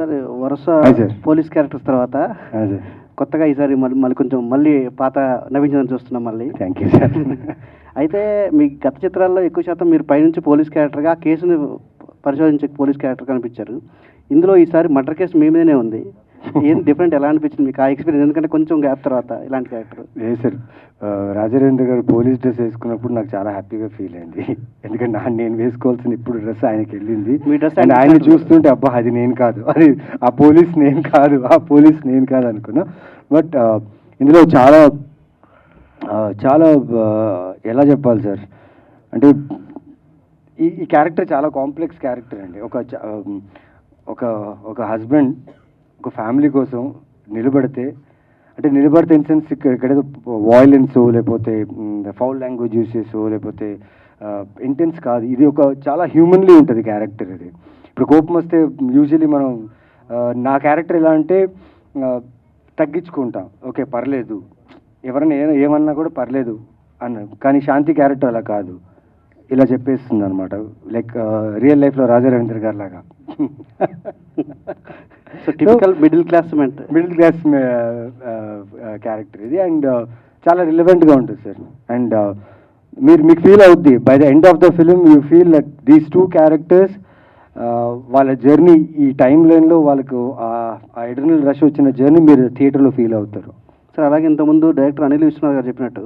Sir వరుస. Police characters తర్వాత కొత్తగా ఈసారి మళ్ళీ మళ్ళీ కొంచెం మళ్ళీ పాత నవీన్ చూస్తున్నాం మళ్ళీ. థ్యాంక్ యూ సార్ అయితే మీ గత చిత్రాల్లో ఎక్కువ శాతం మీరు పైనుంచి పోలీస్ క్యారెక్టర్గా ఆ కేసుని పరిశోధించే పోలీస్ క్యారెక్టర్ కనిపించారు. ఇందులో ఈసారి మర్డర్ కేసు మీ మీదనే ఉంది. ఏం డిఫరెంట్ ఎలా అనిపించింది మీకు ఆ ఎక్స్పీరియన్స్ ఎందుకంటే కొంచెం గ్యాప్ తర్వాత ఇలాంటి క్యారెక్టర్ లేదు సార్ రాజారేంద్ర గారు పోలీస్ డ్రెస్ వేసుకున్నప్పుడు నాకు చాలా హ్యాపీగా ఫీల్ అయింది. ఎందుకంటే నా నేను వేసుకోవాల్సిన ఇప్పుడు డ్రెస్ ఆయనకి వెళ్ళింది. మీ dress అండ్ ఆయన. చూస్తుంటే అబ్బా అది నేను కాదు. అది ఆ పోలీస్ నేను కాదు ఆ పోలీస్ నేను కాదు అనుకున్నా. బట్ ఇందులో చాలా చాలా ఎలా చెప్పాలి సార్? అంటే ఈ ఈ క్యారెక్టర్ చాలా కాంప్లెక్స్ క్యారెక్టర్ అండి. ఒక ఒక ఒక హస్బెండ్ ఒక ఫ్యామిలీ కోసం నిలబడితే అంటే నిలబడితే ఇన్ సెన్స్ ఇక్కడ వాయిలెన్స్ లేకపోతే ఫౌల్ లాంగ్వేజ్ యూస్ చేసో లేకపోతే ఇంటెన్స్ కాదు. ఇది ఒక చాలా హ్యూమన్లీ ఉంటుంది క్యారెక్టర్ ఇది. ఇప్పుడు కోపం వస్తే యూజువలీ మనం నా క్యారెక్టర్ ఎలా అంటే తగ్గించుకుంటాం. ఓకే పర్లేదు. ఎవరైనా ఏ- ఏమన్నా కూడా పర్లేదు అన్న కానీ శాంతి క్యారెక్టర్ అలా కాదు. ఇలా చెప్పేస్తుంది అనమాట లైక్ రియల్ లైఫ్లో రాజా రవీంద్ర గారు లాగా typical middle class middle class character ఇది. అండ్ చాలా రిలవెంట్గా ఉంటుంది సార్ అండ్ మీరు మీకు ఫీల్ అవుద్ది. By the end of the film you feel that these two characters వాళ్ళ జర్నీ ఈ టైం లైన్లో వాళ్ళకు ఆ ఎడర్నల్ రష్ వచ్చిన జర్నీ మీరు థియేటర్లో ఫీల్ అవుతారు. సార్ అలాగే ఇంతకుముందు డైరెక్టర్ అనిల్ విశ్వనాథ్ గారు చెప్పినట్టు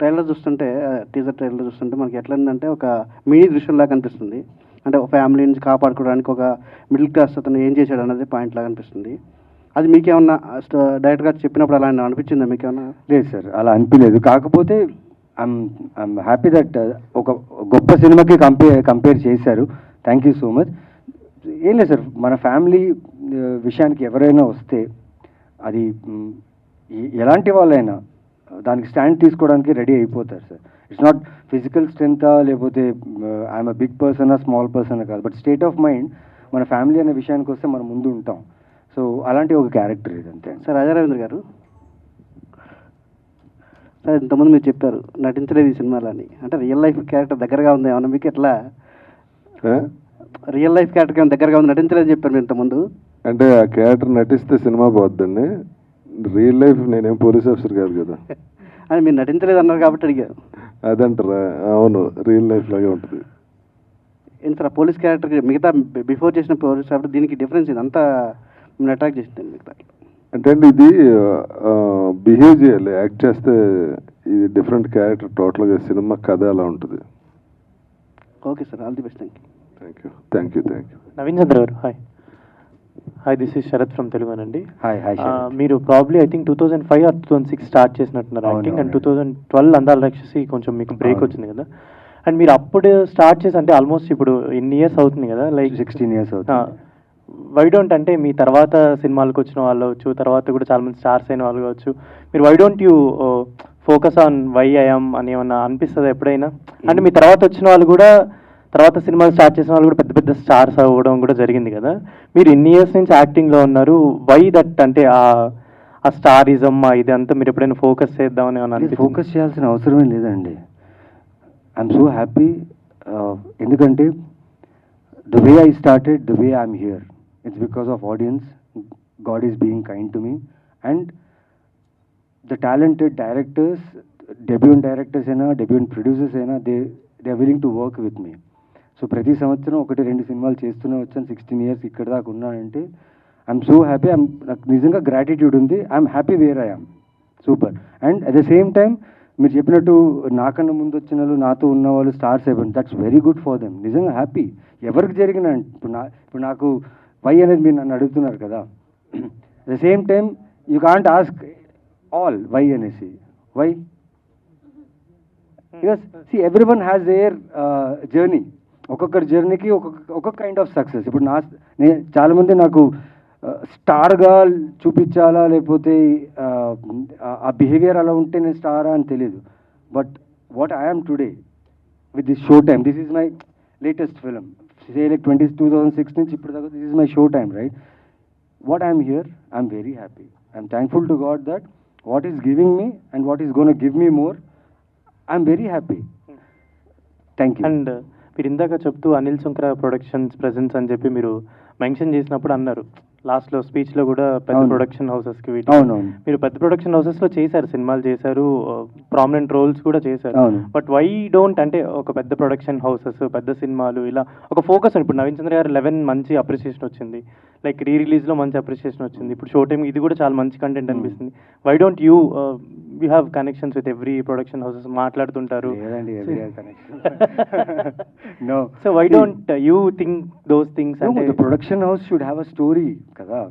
ట్రైలర్ చూస్తుంటే టీజర్ ట్రైలర్ చూస్తుంటే మనకి ఎట్లా ఉందంటే ఒక మినీ దృశ్యంలా కనిపిస్తుంది. అంటే ఒక ఫ్యామిలీ నుంచి కాపాడుకోవడానికి ఒక మిడిల్ క్లాస్ అతను ఏం చేశాడు అన్నది పాయింట్ లాగా అనిపిస్తుంది. అది మీకేమన్నా డైరెక్ట్గా చెప్పినప్పుడు అలా అనిపించిందా మీకేమన్నా? లేదు సార్ అలా అనిపించలేదు. కాకపోతే ఐమ్ ఐమ్ హ్యాపీ దట్ ఒక గొప్ప సినిమాకి కంపేర్ కంపేర్ చేశారు. థ్యాంక్ యూ సో మచ్ ఏం లేదు సార్ మన ఫ్యామిలీ uh, విషయానికి ఎవరైనా వస్తే అది ఎలాంటి వాళ్ళైనా దానికి స్టాండ్ తీసుకోవడానికి రెడీ అయిపోతారు sir. It's not physical strength లేకపోతే I'm a big person small person కాదు. బట్ స్టేట్ ఆఫ్ మైండ్ మన ఫ్యామిలీ అనే విషయానికి వస్తే మనం ముందు ఉంటాం. సో అలాంటి ఒక క్యారెక్టర్ ఇది అంతే. సార్ రాజా రవీంద్ర గారు? సార్ ఇంతకుముందు మీరు చెప్పారు నటించలేదు ఈ సినిమాలో అని అంటే రియల్ లైఫ్ క్యారెక్టర్ దగ్గరగా ఉంది. ఏమన్నా మీకు ఎట్లా? రియల్ లైఫ్ క్యారెక్టర్ ఏమైనా దగ్గరగా ఉంది నటించలేదు చెప్పారు మీరు ఇంతకుముందు. అంటే ఆ క్యారెక్టర్ నటిస్తే సినిమా పోద్దండి. రియల్ లైఫ్ నేనేం పోలీస్ ఆఫీసర్ కాదు కదా. అని మీరు నటించలేదు అన్నారు కాబట్టి అడిగారు అదంటారా? అవును రియల్ లైఫ్ లాగే ఉంటుంది. ఏంటి సార్ పోలీస్ క్యారెక్టర్ మిగతా బిఫోర్ చేసిన పోలీస్ క్యారెక్టర్ దీనికి డిఫరెన్స్ ఇది అంతా మిమ్మల్ని అట్రాక్ట్ చేసింది మిగతా అంటే అండి ఇది బిహేవ్ చేయాలి యాక్ట్ చేస్తే ఇది డిఫరెంట్ క్యారెక్టర్ టోటల్గా సినిమా కథ అలా ఉంటుంది. Okay sir all the best thank you thank you thank you thank you Naveen Chandra garu hi. Hi this is Sharath from hi hi మీరు probably I think two thousand five or two thousand six start చేసినట్టున్నారు acting and two. Thousand twelve Andala Rakshasi కొంచెం మీకు break. వచ్చింది కదా. And మీరు అప్పుడు start చేసి అంటే ఆల్మోస్ట్ ఇప్పుడు ఇన్ని ఇయర్స్ అవుతుంది కదా లైక్ సిక్స్టీన్ ఇయర్స్ అవుతుంది. వై డోంట్ అంటే మీ తర్వాత సినిమాలకు వచ్చిన వాళ్ళు అవ్వచ్చు తర్వాత కూడా చాలా మంది స్టార్స్ అయిన వాళ్ళు కావచ్చు మీరు why don't you focus on why I'm అని ఏమన్నా అనిపిస్తుంది ఎప్పుడైనా? అంటే మీ తర్వాత వచ్చిన వాళ్ళు కూడా తర్వాత సినిమాలు స్టార్ట్ చేసిన వాళ్ళు కూడా పెద్ద పెద్ద స్టార్స్ అవ్వడం కూడా జరిగింది కదా. మీరు ఇన్ని ఇయర్స్ నుంచి యాక్టింగ్లో ఉన్నారు. వై దట్ అంటే ఆ ఆ స్టారిజం ఇదంతా మీరు ఎప్పుడైనా ఫోకస్ చేద్దామని? ఫోకస్ చేయాల్సిన అవసరమే లేదండి. ఐఎమ్ సో హ్యాపీ ఎందుకంటే the way I started the way I'm here it's because of audience God is being kind to me and the talented directors debut directors అయినా డెబ్యూన్ ప్రొడ్యూసర్స్ అయినా they they are willing to work with me so ప్రతి సంవత్సరం ఒకటి రెండు సినిమాలు చేస్తూనే వచ్చాను. Sixteen years ఇక్కడ దాకా ఉన్నానంటే ఐఎమ్ సో హ్యాపీ ఐమ్ నాకు నిజంగా గ్రాటిట్యూడ్ ఉంది. I'm happy where I am super and at the same time మీరు చెప్పినట్టు నాకన్నా ముందు వచ్చిన వాళ్ళు నాతో ఉన్న వాళ్ళు స్టార్స్ అయిపోయింది that's very good for them నిజంగా హ్యాపీ ఎవరికి జరిగిన ఇప్పుడు నా ఇప్పుడు నాకు వై అనేది మీరు నన్ను అడుగుతున్నారు కదా. At the same time you can't ask all why అనేసి. Why because see everyone has their journey ఒక్కొక్కరి జర్నీకి ఒక్కొక్క ఒక్కొక్క కైండ్ ఆఫ్ సక్సెస్ ఇప్పుడు నా నే చాలామంది నాకు స్టార్గా చూపించాలా లేకపోతే ఆ బిహేవియర్ అలా ఉంటే నేను స్టారా అని తెలియదు but what I'm today with this show time this is my latest film say like twenty two thousand six నుంచి ఇప్పుడు దాకా this is my show time right I'm here, I'm very happy. I'm thankful to God that what is giving me and what is going to give me more, I'm very happy. Thank you. And మీరు ఇందాక చెప్తూ Anil Sunkara productions presence అని చెప్పి మీరు mention చేసినప్పుడు అన్నారు లాస్ట్లో స్పీచ్లో కూడా పెద్ద. ప్రొడక్షన్ హౌసెస్కి మీరు పెద్ద ప్రొడక్షన్ హౌసెస్లో చేశారు సినిమాలు చేశారు ప్రామినెంట్ రోల్స్ కూడా చేశారు. బట్ వై డోంట్ అంటే ఒక పెద్ద ప్రొడక్షన్ హౌసెస్ పెద్ద సినిమాలు ఇలా ఒక ఫోకస్ ఇప్పుడు నవీన్ చంద్ర గారు లెవెన్ మంచి అప్రిసియేషన్ వచ్చింది లైక్ రీ రిలీజ్లో మంచి అప్రిసియేషన్ వచ్చింది ఇప్పుడు షో టైం ఇది కూడా చాలా మంచి కంటెంట్ Hmm. అనిపిస్తుంది why don't you you have connections with every production houses మాట్లాడుతుంటారు. So why don't you think those things production house should have a story కదా?